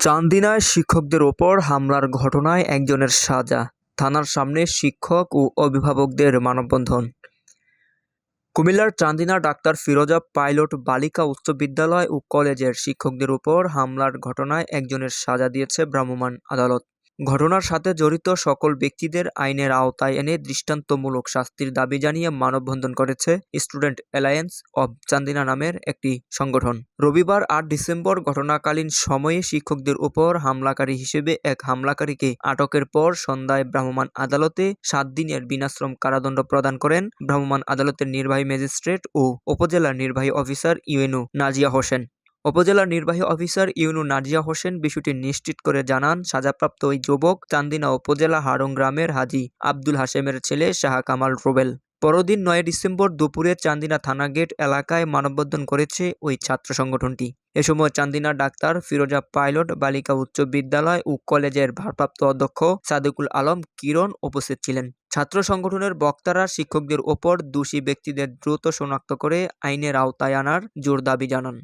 চান্দিনায় শিক্ষকদের ওপর হামলার ঘটনায় একজনের সাজা, থানার সামনে শিক্ষক ও অভিভাবকদের মানববন্ধন। কুমিল্লার চান্দিনা ডাক্তার ফিরোজা পাইলট বালিকা উচ্চ বিদ্যালয় ও কলেজের শিক্ষকদের উপর হামলার ঘটনায় একজনের সাজা দিয়েছে ভ্রাম্যমাণ আদালত। ঘটনার সাথে জড়িত সকল ব্যক্তিদের আইনের আওতায় এনে দৃষ্টান্তমূলক শাস্তির দাবি জানিয়ে মানববন্ধন করেছে স্টুডেন্ট অ্যালায়েন্স অব চান্দিনা নামের একটি সংগঠন। রবিবার আট ডিসেম্বর ঘটনাকালীন সময়ে শিক্ষকদের উপর হামলাকারী হিসেবে এক হামলাকারীকে আটকের পর সন্ধ্যায় ভ্রাম্যমাণ আদালতে সাত দিনের বিনাশ্রম কারাদণ্ড প্রদান করেন ভ্রাম্যমাণ আদালতের নির্বাহী ম্যাজিস্ট্রেট ও উপজেলার নির্বাহী অফিসার ইউএনও নাজিয়া হোসেন। উপজেলার নির্বাহী অফিসার ইউনু নাজিয়া হোসেন বিষয়টি নিশ্চিত করে জানান, সাজাপ্রাপ্ত ওই যুবক চান্দিনা উপজেলা হারং গ্রামের হাজি আব্দুল হাশেমের ছেলে শাহ কামাল রুবেল। পরদিন নয় ডিসেম্বর দুপুরে চান্দিনা থানা গেট এলাকায় মানববন্ধন করেছে ওই ছাত্র সংগঠনটি। এ সময় চান্দিনা ডাক্তার, ফিরোজা পাইলট, বালিকা উচ্চ বিদ্যালয় ও কলেজের ভারপ্রাপ্ত অধ্যক্ষ সাদেকুল আলম কিরণ উপস্থিত ছিলেন। ছাত্র সংগঠনের বক্তারা শিক্ষকদের ওপর দোষী ব্যক্তিদের দ্রুত শনাক্ত করে আইনের আওতায় আনার জোর দাবি জানান।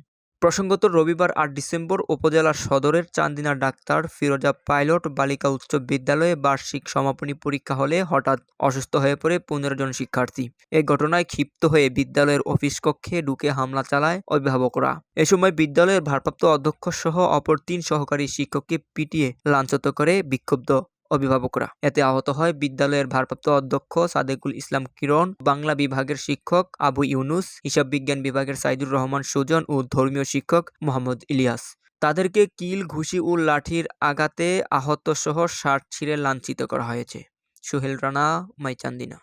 প্রসঙ্গত, রবিবার আট ডিসেম্বর উপজেলা সদরের চান্দিনা ডাক্তার ফিরোজা পাইলট বালিকা উচ্চ বিদ্যালয়ে বার্ষিক সমাপনী পরীক্ষা হলে হঠাৎ অসুস্থ হয়ে পড়ে পনেরো জন শিক্ষার্থী। এ ঘটনায় ক্ষিপ্ত হয়ে বিদ্যালয়ের অফিস কক্ষে ঢুকে হামলা চালায় অভিভাবকরা। এ সময় বিদ্যালয়ের ভারপ্রাপ্ত অধ্যক্ষ সহ অপর তিন সহকারী শিক্ষককে পিটিয়ে লাঞ্ছত করে বিক্ষুব্ধ। অভিভাবকরা। এতে আহত হয় বিদ্যালয়ের ভারপ্রাপ্ত অধ্যক্ষ সাদেকুল ইসলাম কিরণ, বাংলা বিভাগের শিক্ষক আবু ইউনুস, হিসাব বিজ্ঞান বিভাগের সাইদুর রহমান সুজন ও ধর্মীয় শিক্ষক মোহাম্মদ ইলিয়াস। তাদেরকে কিল, ঘুষি ও লাঠির আঘাতে আহত সহ শার্ট ছিঁড়ে লাঞ্ছিত করা হয়েছে। সুহেল রানা মাইচান্দিনা